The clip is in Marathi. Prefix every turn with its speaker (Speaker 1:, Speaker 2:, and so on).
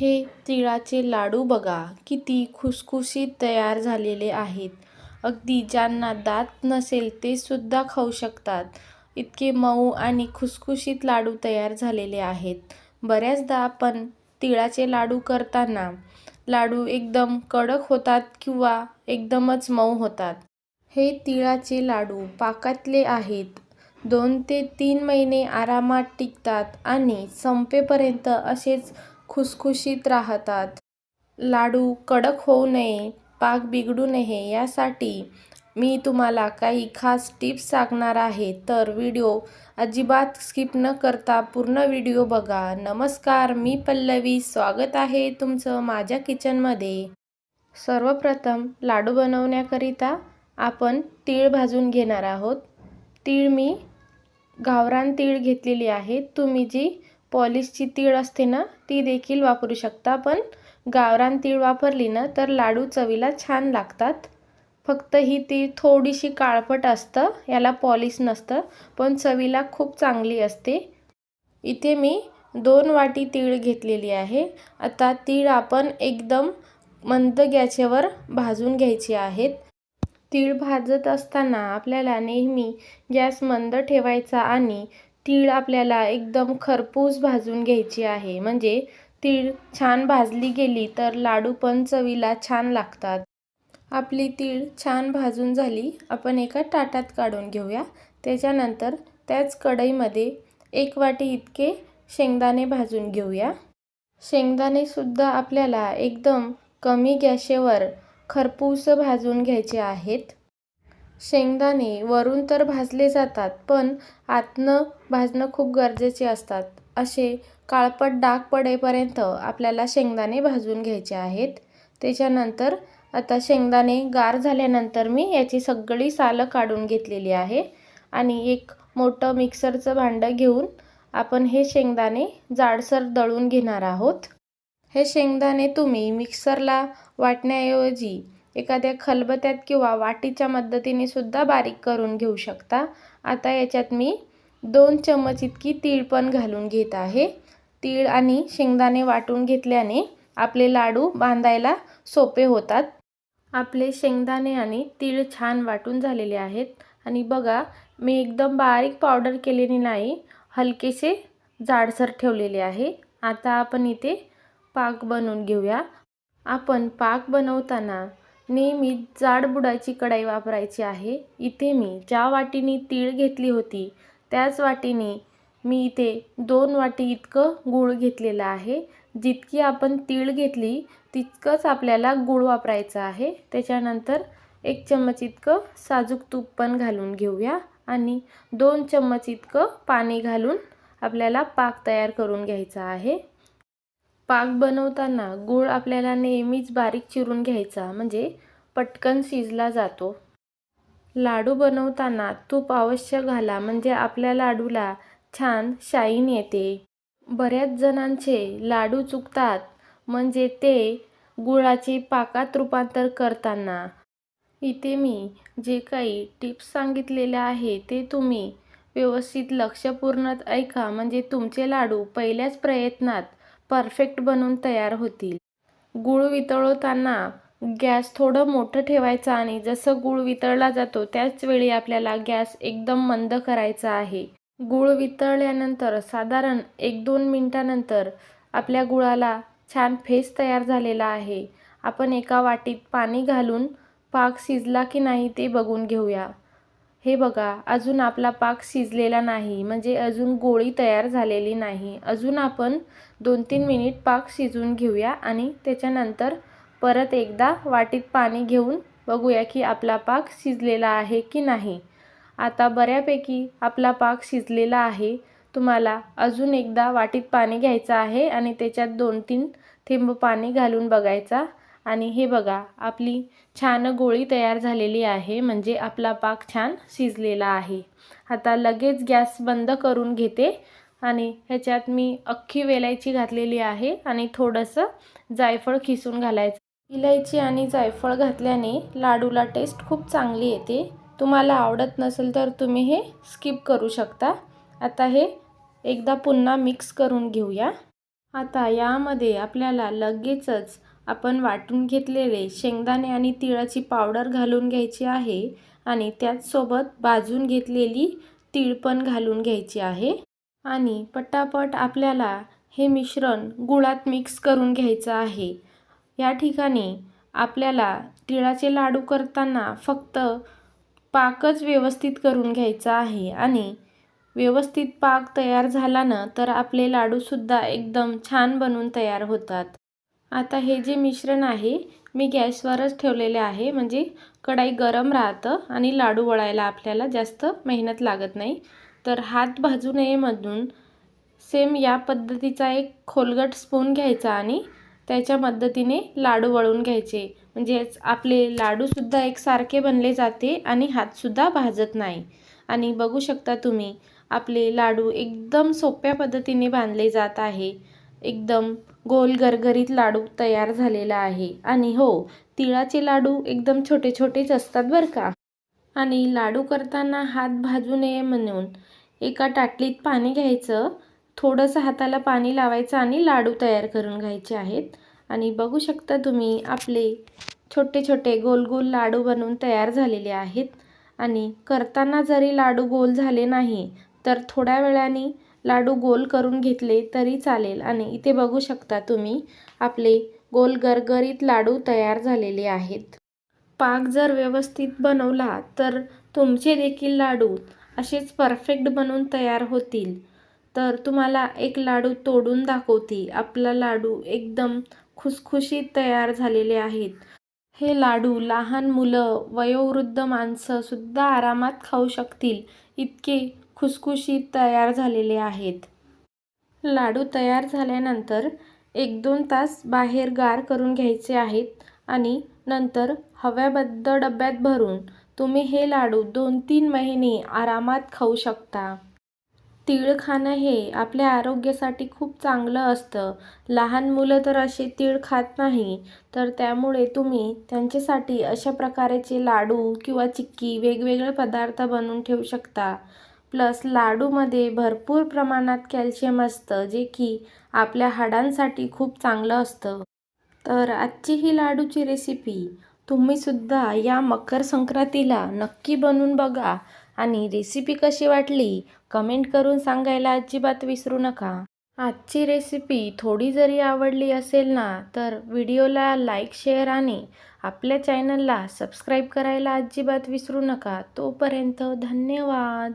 Speaker 1: हे तिळाचे लाडू बघा किती खुसखुशीत तयार झालेले आहेत. अगदी ज्यांना दात नसेल ते सुद्धा खाऊ शकतात. इतके मऊ आणि खुसखुशीत लाडू तयार झालेले आहेत. बऱ्याचदा आपण तिळाचे लाडू करताना लाडू एकदम कडक होतात किंवा एकदमच मऊ होतात. हे तिळाचे लाडू पाकातले आहेत. दोन ते तीन महिने आरामात टिकतात आणि संपेपर्यंत असेच खुसखुशीत राहतात. लाडू कडक होऊ नये पाक बिघडू नये यासाठी मी तुम्हाला काही खास टिप्स सांगणार आहे. तर व्हिडिओ अजिबात स्किप न करता पूर्ण व्हिडिओ बघा. नमस्कार मी पल्लवी. स्वागत आहे तुमचं माझ्या किचनमध्ये. सर्वप्रथम लाडू बनवण्याकरिता आपण तीळ भाजून घेणार आहोत. तीळ मी गावरान तीळ घेतलेली आहे. तुम्ही जी पॉलिशची तीळ असते ना ती देखील वापरू शकता. पण गावरान तीळ वापरली ना तर लाडू चवीला छान लागतात. फक्त ही तीळ थोडीशी काळपट असतं याला पॉलिश नसतं पण चवीला खूप चांगली असते. इथे मी दोन वाटी तीळ घेतलेली आहे. आता तीळ आपण एकदम मंद गॅसवर भाजून घ्यायची आहेत. तीळ भाजत असताना आपल्याला नेहमी गॅस मंद ठेवायचा आणि तीळ आपल्याला एकदम खरपूस भाजून घ्यायची आहे. म्हणजे तीळ छान भाजली गेली तर लाडू पण चवीला छान लागतात. आपली तीळ छान भाजून झाली आपण एका ताटात काढून घेऊया. त्याच्यानंतर त्याच कढईमध्ये एक वाटी इतके शेंगदाणे भाजून घेऊया. शेंगदाणेसुद्धा आपल्याला एकदम कमी गॅसेवर खरपूस भाजून घ्यायचे आहेत. शेंगदाणे वरून तर भाजले जातात पण आतनं भाजणं खूप गरजेचे असतात. असे काळपट डाग पडेपर्यंत आपल्याला शेंगदाणे भाजून घ्यायचे आहेत. त्याच्यानंतर आता शेंगदाणे गार झाल्यानंतर मी याची सगळी सालं काढून घेतलेली आहे आणि एक मोठं मिक्सरचं भांडं घेऊन आपण हे शेंगदाणे जाडसर दळून घेणार आहोत. हे शेंगदाणे तुम्ही मिक्सरला वाटण्याऐवजी एखाद्या खलबत्यात किंवा वाटीच्या मदतीने सुद्धा बारीक करून घेऊ शकता. आता याच्यात मी दोन चमच इतकी तीळ पण घालून घेत आहे. तीळ आणि शेंगदाणे वाटून घेतल्याने आपले लाडू बांधायला सोपे होतात. आपले शेंगदाणे आणि तीळ छान वाटून झालेले आहेत. आणि बघा मी एकदम बारीक पावडर केलेली नाही हलकेसे जाडसर ठेवलेले आहे. आता आपण इथे पाक बनवून घेऊया. आपण पाक बनवताना नेहमी जाड बुडाची कढाई वापरायची आहे. इथे मी ज्या वाटीने तीळ घेतली होती त्याच वाटीने मी इथे दोन वाटी इतकं गूळ घेतलेलं आहे. जितकी आपण तीळ घेतली तितकंच आपल्याला गूळ वापरायचं आहे. त्याच्यानंतर एक चम्मच इतकं साजूक तूप पण घालून घेऊया आणि दोन चम्मच इतकं पाणी घालून आपल्याला पाक तयार करून घ्यायचा आहे. पाक बनवताना गूळ आपल्याला नेहमीच बारीक चिरून घ्यायचा म्हणजे पटकन शिजला जातो. लाडू बनवताना तूप अवश्य घाला म्हणजे आपल्या लाडूला छान शाईन येते. बऱ्याच जणांचे लाडू चुकतात म्हणजे ते गुळाचे पाकात रूपांतर करताना. इथे मी जे काही टिप्स सांगितलेल्या आहे ते तुम्ही व्यवस्थित लक्षपूर्ण ऐका म्हणजे तुमचे लाडू पहिल्याच प्रयत्नात परफेक्ट बनून तयार होतील. गूळ वितळवताना गॅस थोडं मोठं ठेवायचं आणि जसं गूळ वितळला जातो त्याच वेळी आपल्याला गॅस एकदम मंद करायचा आहे. गूळ वितळल्यानंतर साधारण एक दोन मिनटानंतर आपल्या गुळाला छान फेस तयार झालेला आहे. आपण एका वाटीत पाणी घालून पाक शिजला की नाही ते बघून घेऊया. हे बघा अजून आपला पाक शिजलेला नाही म्हणजे अजून गोळी तयार झालेली नाही. अजून आपण दोन तीन मिनिट पाक शिजून घेऊया आणि त्याच्यानंतर परत एकदा वाटीत पाणी घेऊन बघूया की आपला पाक शिजलेला आहे की नाही. आता बऱ्यापैकी आपला पाक शिजलेला आहे. तुम्हाला अजून एकदा वाटीत पाणी घ्यायचं आहे आणि त्याच्यात दोन तीन थेंब पाणी घालून बघायचा. आणि हे बघा आपली छान गोळी तयार झालेली आहे म्हणजे आपला पाक छान शिजलेला आहे. आता लगेच गॅस बंद करून घेते आणि ह्याच्यात मी अख्खी वेलायची घातलेली आहे आणि थोडंसं जायफळ खिसून घालायचं. इलायची आणि जायफळ घातल्याने लाडूला टेस्ट खूप चांगली येते. तुम्हाला आवडत नसेल तर तुम्ही हे स्किप करू शकता. आता हे एकदा पुन्हा मिक्स करून घेऊया. आता यामध्ये आपल्याला लगेचच आपण वाटून घेतलेले शेंगदाणे आणि तिळाची पावडर घालून घ्यायची आहे आणि त्याचसोबत भाजून घेतलेली तीळ पण घालून घ्यायची आहे. आणि पटापट आपल्याला हे मिश्रण गुळात मिक्स करून घ्यायचं आहे. या ठिकाणी आपल्याला तिळाचे लाडू करताना फक्त पाकच व्यवस्थित करून घ्यायचा आहे आणि व्यवस्थित पाक तयार झाला ना तर आपले लाडूसुद्धा एकदम छान बनून तयार होतात. आता हे जे मिश्रण आहे मी गॅसवरच ठेवलेले आहे. म्हणजे कढाई गरम राहतं आणि लाडू वळायला आपल्याला जास्त मेहनत लागत नाही. तर हात भाजू नये म्हणून सेम या पद्धतीचा एक खोलगट स्पून घ्यायचा आणि त्याच्या मदतीने लाडू वळून घ्यायचे. म्हणजेच आपले लाडूसुद्धा एकसारखे बनले जाते आणि हातसुद्धा भाजत नाही. आणि बघू शकता तुम्ही आपले लाडू एकदम सोप्या पद्धतीने बांधले जात आहे. एकदम गोल गरगरीत लाडू तयार झालेला आहे. आणि हो तिळाचे लाडू एकदम छोटे छोटेच असतात बरं का. आणि लाडू करताना हात भाजू नये म्हणून एका टाटलीत पाणी घ्यायचं थोडंसं हाताला पाणी लावायचं आणि लाडू तयार करून घ्यायचे आहेत. आणि बघू शकता तुम्ही आपले छोटे छोटे गोल गोल लाडू बनवून तयार झालेले आहेत. आणि करताना जरी लाडू गोल झाले नाही तर थोड्या वेळाने लाडू गोल करून घेतले तरी चालेल. आणि इथे बघू शकता तुम्ही आपले गोल गरगरीत लाडू तयार झालेले आहेत. पाक जर व्यवस्थित बनवला तर तुमचे देखील लाडू असेच परफेक्ट बनवून तयार होतील. तर तुम्हाला एक लाडू तोडून दाखवते आपला लाडू एकदम खुसखुशीत तयार झालेले आहेत. हे लाडू लहान मुलं वयोवृद्ध माणसंसुद्धा आरामात खाऊ शकतील. इतके खुसखुशीत तयार झालेले आहेत. लाडू तयार झाल्यानंतर एक दोन तास बाहेर गार करून घ्यायचे आहेत आणि नंतर हव्याबद्ध डब्यात भरून तुम्ही हे लाडू दोन तीन महिने आरामात खाऊ शकता. तीळ खाणं हे आपल्या आरोग्यासाठी खूप चांगलं असतं. लहान मुलं तर असे तीळ खात नाही तर त्यामुळे तुम्ही त्यांच्यासाठी अशा प्रकारचे लाडू किंवा चिक्की वेगवेगळे पदार्थ बनवून ठेवू शकता. प्लस लाडूमध्ये भरपूर प्रमाणात कॅल्शियम असतं जे की आपल्या हाडांसाठी खूप चांगलं असतं. तर आजची ही लाडूची रेसिपी तुम्हीसुद्धा या मकर संक्रांतीला नक्की बनवून बघा. आणि रेसिपी कशी वाटली कमेंट करून सांगायला अजिबात विसरू नका. आजची रेसिपी थोडी जरी आवडली असेल ना तर व्हिडिओला लाईक शेअर आणि आपल्या चॅनलला सबस्क्राईब करायला अजिबात विसरू नका. तोपर्यंत धन्यवाद.